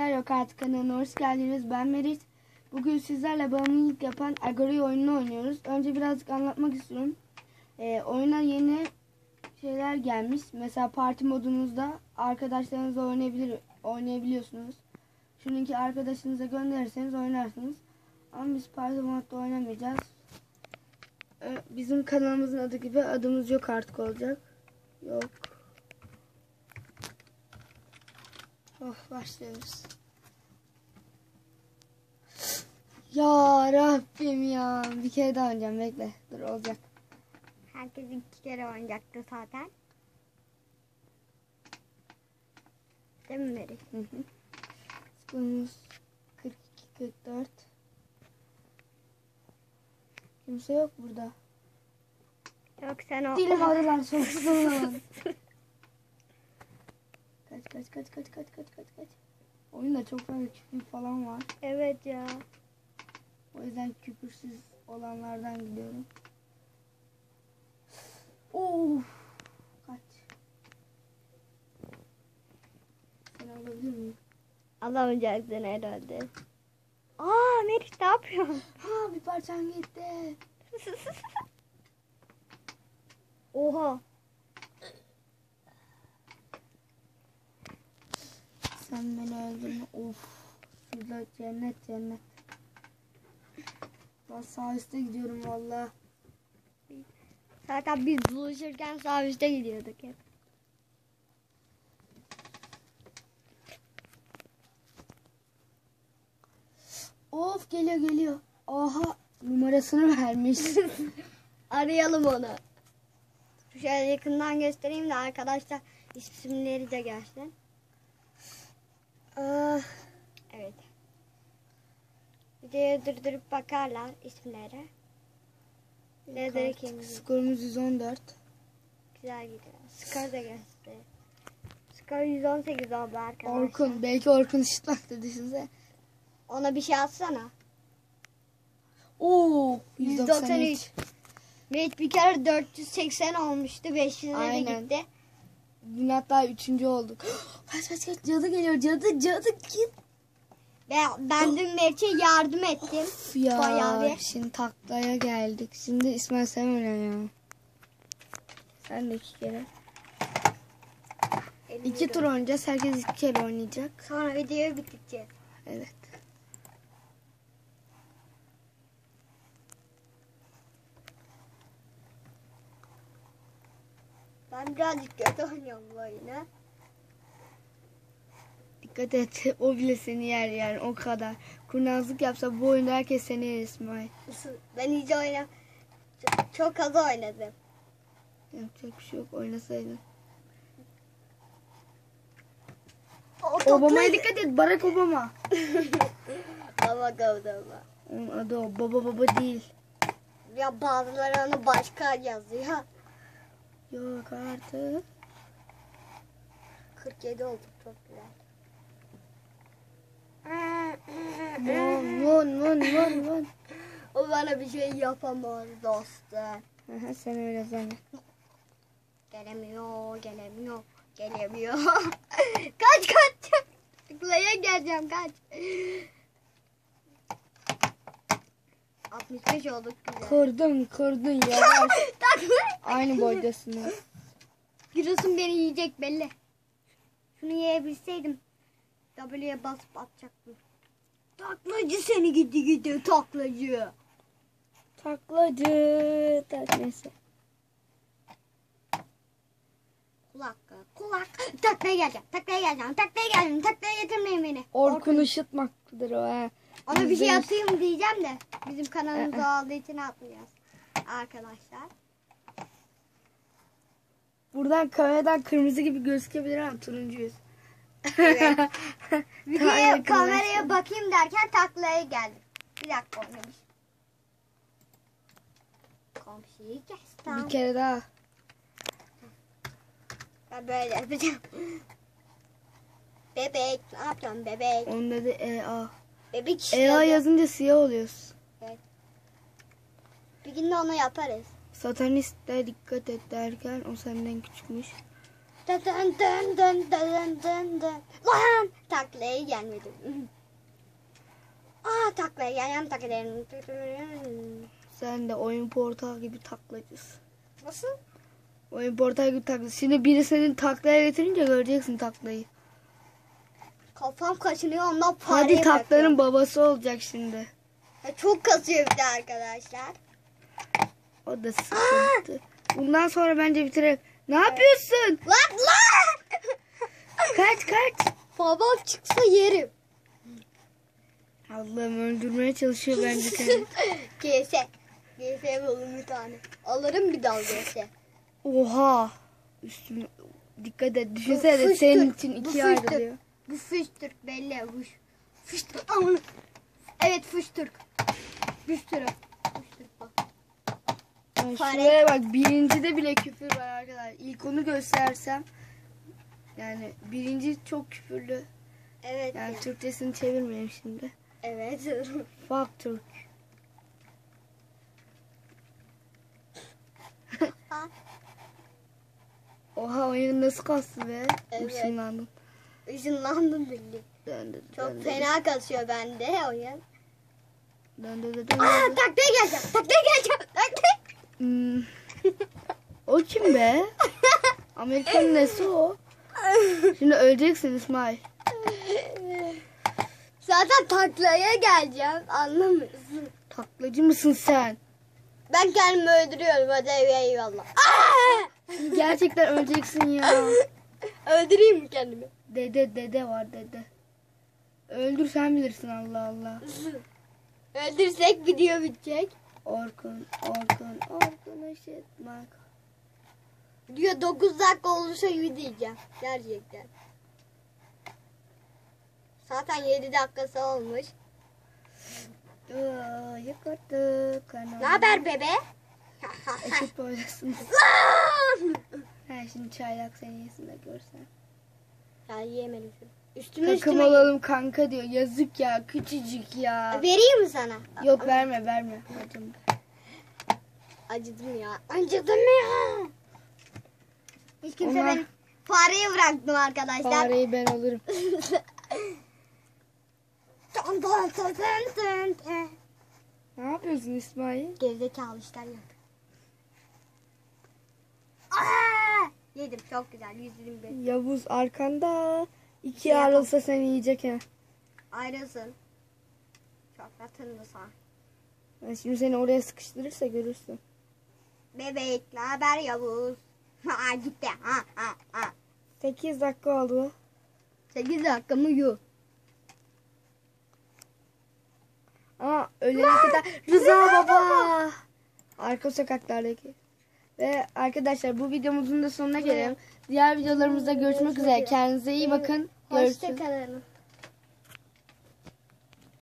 Arkadaşlar Yok Artık kanalına hoş geldiniz. Ben Meriç. Bugün sizlerle bağımlılık yapan Agori oyununu oynuyoruz. Önce birazcık anlatmak istiyorum. Ee, oyuna yeni şeyler gelmiş. Mesela parti modunuzda arkadaşlarınızla oynayabilir, oynayabiliyorsunuz. Şununki arkadaşınıza gönderirseniz oynarsınız. Ama biz parti modda oynamayacağız. Ee, Bizim kanalımızın adı gibi adımız yok artık olacak. Yok. Oh başlıyoruz. Ya Rabbim ya. Bir kere daha oynayacağım bekle. Dur olacak. Herkes iki kere oynayacaktı zaten. Değil mi Meri? Hı hı. Skorumuz 42-44. Kimse yok burada. Yok sen o... Dilim arılar sonsuzluğun. kaç kaç kaç kaç kaç kaç kaç kaç. Oyunda çok fazla küfür falan var. Evet ya. O yüzden küfürsüz olanlardan gidiyorum. Of. Kaç. Sen alabilir miyim? Alamayacaksın herhalde. Aa Meriç ne yapıyorsun? Ha bir parçam gitti. Oha. Sen beni öldürme. Of. Şurada cennet cennet. Ben sağ üstte gidiyorum valla. Zaten biz buluşurken sağ üstte gidiyorduk hep. Of geliyor geliyor. Aha numarasını vermiş. Arayalım onu. Şöyle yakından göstereyim de arkadaşlar isimleri de gelsin. Ah, Evet. Videoyu durdurup bakarlar isimlere. Nedir kim? skorumuz 114. Güzel gidiyor. Skor da göster. Skor 118 oldu arkadaşlar. Orkun. Belki Orkun ışıtmaktı düşünse. Ona bir şey atsana. Oo 193. 193. Mehmet bir kere 480 olmuştu. 500'e de Aynen. gitti. Dün hatta üçüncü olduk. kaç kaç kaç cadı geliyor cadı cadı git. Ben, ben dün Mehmet'e yardım ettim. Üf ya Bayağı bir. şimdi taklaya geldik. Şimdi İsmail sen ya. Sen de iki kere. İki tur oynayacağız. Herkes iki kere oynayacak. Sonra videoyu bitireceğiz. Evet. Ben birazcık kötü oynuyorum bu oyunu. Dikkat et. O bile seni yer yani o kadar. Kurnazlık yapsa bu oyunda herkes seni yer İsmail. Ben iyice oynam. Çok, çok az oynadım. Yapacak bir şey yok. Oynasaydın. O Obama'ya dikkat et. Barack Obama. Baba gavdama. Onun adı o. Baba baba değil. Ya bazıları onu başka yazıyor. Yok artık. 47 olduk çok güzel. Mon mon mon mon mon. O bana bir şey yapamaz dostum. Aha, sen öyle zannet. Gelemiyor, gelemiyor, gelemiyor. kaç kaç. Tıklaya geleceğim kaç. 65 olduk güzel. Kırdın kırdın yavaş. Takla. Aynı boydasınız. Giresun beni yiyecek belli. Şunu yiyebilseydim W'ye basıp atacaktım. Taklacı seni gitti gitti taklacı. Taklacı. Tak neyse. Kulak kulak. Taklaya geleceğim taklaya geleceğim taklaya geleceğim taklaya getirmeyin beni. Orkun ışıtmaktadır o ha. Ona bir şey atayım diyeceğim de bizim kanalımız olduğu için atmayacağız. Arkadaşlar. Buradan kameradan kırmızı gibi gözükebilir ama turuncuyuz. Evet. Videoya kameraya bakayım derken taklaya geldim. Bir dakika oynamış. Komşuyu kestim. Bir kere daha. Ben böyle yapacağım. Bebek ne yapıyorsun bebek? Onun dedi EA. Bebek işte. EA yazınca siyah oluyoruz. Bir gün de onu yaparız. Sataniste dikkat et derken o senden küçükmüş. Dın dın dın dın dın dın dın. Lan taklaya gelmedim. Aa taklaya geleceğim taklaya. Sen de oyun portağı gibi taklacısın. Nasıl? Oyun portağı gibi taklacısın. Şimdi biri senin taklaya getirince göreceksin taklayı. Kafam kaşınıyor ondan fare Hadi takların babası olacak şimdi. Ya Çok kasıyor bir de arkadaşlar. O da sıkıntı. Bundan sonra bence bitirelim. Ne yapıyorsun? Lan lan! Kaç kaç. Babam çıksa yerim. Allah'ım öldürmeye çalışıyor bence seni. GS. GS buldum bir tane. Alırım bir dal GS. Oha. Üstüme dikkat et. Düşünsene Bu senin için bu fıştır. ayrılıyor. Bu Fıştürk belli. Fuş. Fıştürk. Aman. Evet Fıştürk. Fıştürk. Yani şuraya bak birincide bile küfür var arkadaşlar. İlk onu göstersem yani birinci çok küfürlü. Evet. Yani ya. Türkçesini çevirmeyeyim şimdi. Evet. Fuck Türk. Ha, Oha oyun nasıl kastı be? Evet. Işınlandım. Işınlandım belli. Döndü, Çok döndü, fena kasıyor bende oyun. Döndü, döndü, döndü. Aa taklaya geleceğim. Taklaya geleceğim. Taklaya. Hmm. O kim be? Amerikanın nesi o? Şimdi öleceksin İsmail. Zaten taklaya geleceğim. Anlamıyorsun. Taklacı mısın sen? Ben kendimi öldürüyorum. Hadi eyvallah. Şimdi gerçekten öleceksin ya. Öldüreyim mi kendimi? Dede dede var dede. Öldür sen bilirsin Allah Allah. Öldürsek video bitecek. Orkun, Orkun, Orkun eşitmek. Diyor 9 dakika olursa diyeceğim. Gerçekten. Zaten 7 dakikası olmuş. Aa, Yukarıda kanal. Ne haber bebe? Eşit boydasınız. Ha şimdi çaylak seni yesin de görsen. ya yiyemedim şunu. Üstüme Takım üstüme. olalım kanka diyor. Yazık ya küçücük ya. Vereyim mi sana? Yok verme verme. Acım. Acıdım ya. Acıdım ya. Hiç kimse Ona- beni fareyi bıraktım arkadaşlar. Fareyi ben alırım. Ne yapıyorsun İsmail? Gerizekalı işler yap. Yedim çok güzel 121. Yavuz arkanda. İki Şey ayrılsa seni yiyecek ha. Ayrılsın. Çok atındı sana. Ben şimdi seni oraya sıkıştırırsa görürsün. Bebek ne haber Yavuz? Ha gitti. Ha ha ha. 8 dakika oldu. 8 dakika mı yok? Ama ölene kadar Rıza baba. Arka sokaklardaki. Ve arkadaşlar bu videomuzun da sonuna gelelim. Diğer videolarımızda görüşmek üzere. Kendinize iyi bakın. Görüşürüz. Hoşçakalın.